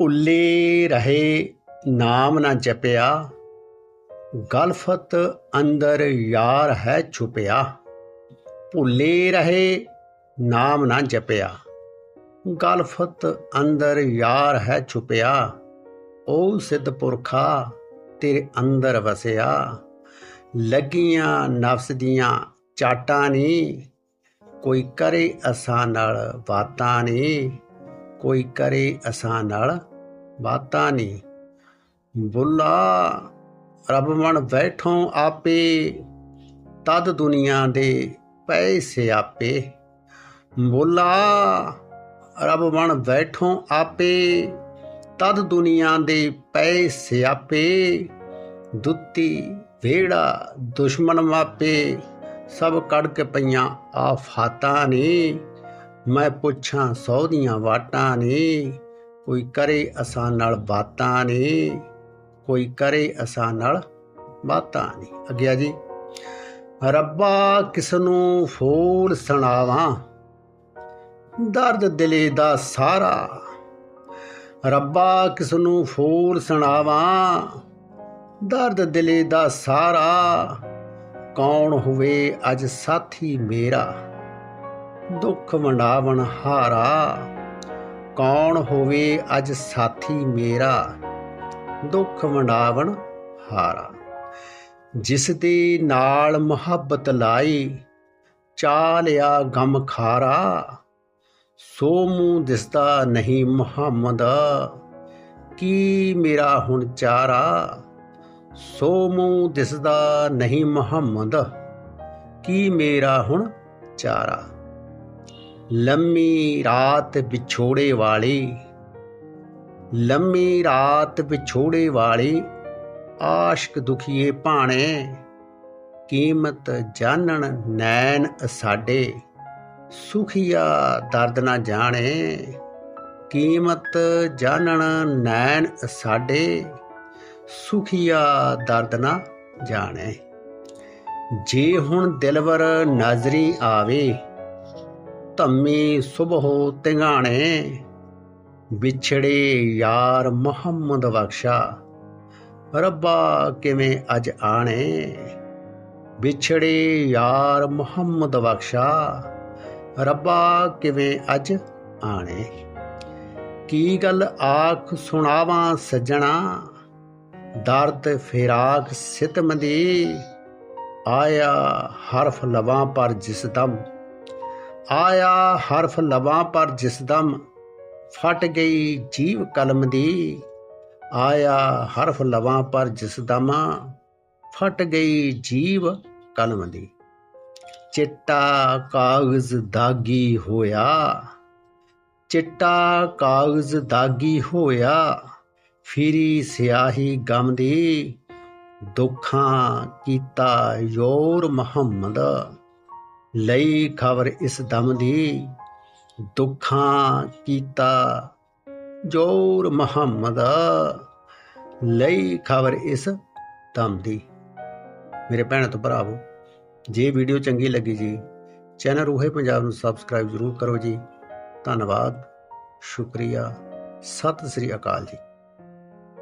ਭੁੱਲੇ ਰਹੇ, ਨਾਮ ਨਾ ਜਪਿਆ, ਗਲਫਤ ਅੰਦਰ ਯਾਰ ਹੈ ਛੁਪਿਆ। ਭੁੱਲੇ ਰਹੇ, ਨਾਮ ਨਾ ਜਪਿਆ, ਗਲਫਤ ਅੰਦਰ ਯਾਰ ਹੈ ਛੁਪਿਆ। ਉਹ ਸਿੱਧ ਪੁਰਖਾ ਤੇਰੇ ਅੰਦਰ ਵਸਿਆ। ਲੱਗੀਆਂ ਨਫਸ ਦੀਆਂ ਚਾਟਾਂ ਨਹੀਂ ਕੋਈ ਕਰੇ ਅਸਾਂ ਨਾਲ ਬਾਤਾਂ ਨਹੀਂ ਕੋਈ ਕਰੇ ਅਸਾਂ ਨਾਲ ਬਾਤਾਂ ਨਹੀਂ ਬੁੱਲਾ, ਰੱਬ ਮਨ ਬੈਠੋ ਆਪੇ, ਤਦ ਦੁਨੀਆ ਦੇ ਪੈ ਸਿਆਪੇ। ਬੁੱਲਾ, ਰੱਬ ਮਨ ਬੈਠੋ ਆਪੇ, ਤਦ ਦੁਨੀਆ ਦੇ ਪੈ ਸਿਆਪੇ। ਦੁੱਤੀ ਵੇੜਾ ਦੁਸ਼ਮਣ ਮਾਪੇ, ਸਭ ਕੜ ਕੇ ਪਈਆਂ ਆਫਾਤਾਂ ਨੇ। ਮੈਂ ਪੁੱਛਾਂ ਸੌ ਦੀਆਂ ਵਾਟਾਂ ਨੇ। ਕੋਈ ਕਰੇ ਅਸਾਂ ਨਾਲ ਬਾਤਾਂ ਨੇ, ਕੋਈ ਕਰੇ ਅਸਾਂ ਨਾਲ ਬਾਤਾਂ ਨਹੀਂ ਅੱਗਿਆ ਜੀ, ਰੱਬਾ ਕਿਸ ਨੂੰ ਫੂਲ ਸੁਣਾਵਾਂ, ਦਰਦ ਦਿਲੇ ਦਾ ਸਾਰਾ। ਰੱਬਾ ਕਿਸ ਨੂੰ ਫੂਲ ਸੁਣਾਵਾਂ, ਦਰਦ ਦਿਲੇ ਦਾ ਸਾਰਾ। ਕੌਣ ਹੋਵੇ ਅੱਜ ਸਾਥੀ ਮੇਰਾ, ਦੁੱਖ ਵੰਡਾਵਣ ਹਾਰਾ। ਕੌਣ ਹੋਵੇ ਅੱਜ ਸਾਥੀ ਮੇਰਾ? ਦੁੱਖ ਵੰਡਾਵਣ ਹਾਰਾ। ਜਿਸ ਦੇ ਨਾਲ ਮੁਹੱਬਤ ਲਾਈ ਚਾ ਲਿਆ ਗਮ ਖਾਰਾ। ਸੋ ਮੂੰਹ ਦਿਸਦਾ ਨਹੀਂ ਮੁਹੰਮਦ, ਕੀ ਮੇਰਾ ਹੁਣ ਚਾਰਾ? ਸੋ ਮੂੰਹ ਦਿਸਦਾ ਨਹੀਂ ਮੁਹੰਮਦ, ਕੀ ਮੇਰਾ ਹੁਣ ਚਾਰਾ? ਲੰਮੀ ਰਾਤ ਵਿਛੋੜੇ ਵਾਲੀ, ਲੰਮੀ ਰਾਤ ਵਿਛੋੜੇ ਵਾਲੀ, ਆਸ਼ਕ ਦੁਖੀਏ ਭਾਣੇ, ਕੀਮਤ ਜਾਣਨ ਨੈਣ ਸਾਡੇ ਸੁਖੀਆ ਦਰਦ ਨਾ ਜਾਣੇ, ਕੀਮਤ ਜਾਣਨ ਨੈਣ ਸਾਡੇ ਸੁਖੀਆ ਦਰਦ ਨਾ ਜਾਣੇ। ਜੇ ਹੁਣ ਦਿਲਵਰ ਨਾਜ਼ਰੀ ਆਵੇ ਧੰਮੀ ਸੁਬਹੋ ਤਿੰਗਾਣੇ, ਵਿਛੜੇ ਯਾਰ ਮੁਹੰਮਦ ਬਖਸ਼ਾ, ਰੱਬਾ ਕਿਵੇਂ ਅੱਜ ਆਣੇ? ਵਿਛੜੇ ਯਾਰ ਮੁਹੰਮਦ ਬਖਸ਼ਾ, ਰੱਬਾ ਕਿਵੇਂ ਅੱਜ ਆਣੇ? ਕੀ ਗੱਲ ਆਖ ਸੁਣਾਵਾਂ ਸੱਜਣਾ, ਦਰਦ ਫਿਰਾਕ ਸਿਤਮ ਦੀ, ਆਇਆ ਹਰਫ ਲਵਾਂ ਪਰ ਜਿਸ ਦਮ ਆਇਆ ਹਰਫ ਲਵਾਂ ਪਰ ਜਿਸਦਮ ਫਟ ਗਈ ਜੀਵ ਕਲਮ ਦੀ। ਆਇਆ ਹਰਫ ਲਵਾਂ ਪਰ ਜਿਸਦਮ ਫਟ ਗਈ ਜੀਵ ਕਲਮ ਦੀ। ਚਿੱਟਾ ਕਾਗਜ਼ ਦਾਗੀ ਹੋਇਆ। ਚਿੱਟਾ ਕਾਗਜ਼ ਦਾਗੀ ਹੋਇਆ। ਫਿਰੀ ਸਿਆਹੀ ਗਮ ਦੀ। ਦੁੱਖਾਂ ਕੀਤਾ ਯੋਰ ਮੁਹੰਮਦ। ਲਈ ਖਬਰ ਇਸ ਦਮ ਦੀ, ਦੁੱਖਾਂ ਕੀਤਾ ਜੋਰ ਮੁਹੰਮਦ, ਲਈ ਖਬਰ ਇਸ ਦਮ ਦੀ। ਮੇਰੇ ਭੈਣਾਂ ਤੋਂ ਭਰਾਵੋ, ਜੇ ਵੀਡੀਓ ਚੰਗੀ ਲੱਗੀ ਜੀ, ਚੈਨਲ ਰੂਹੇ ਪੰਜਾਬ ਨੂੰ ਸਬਸਕ੍ਰਾਈਬ ਜ਼ਰੂਰ ਕਰੋ ਜੀ। ਧੰਨਵਾਦ, ਸ਼ੁਕਰੀਆ, ਸਤਿ ਸ੍ਰੀ ਅਕਾਲ ਜੀ।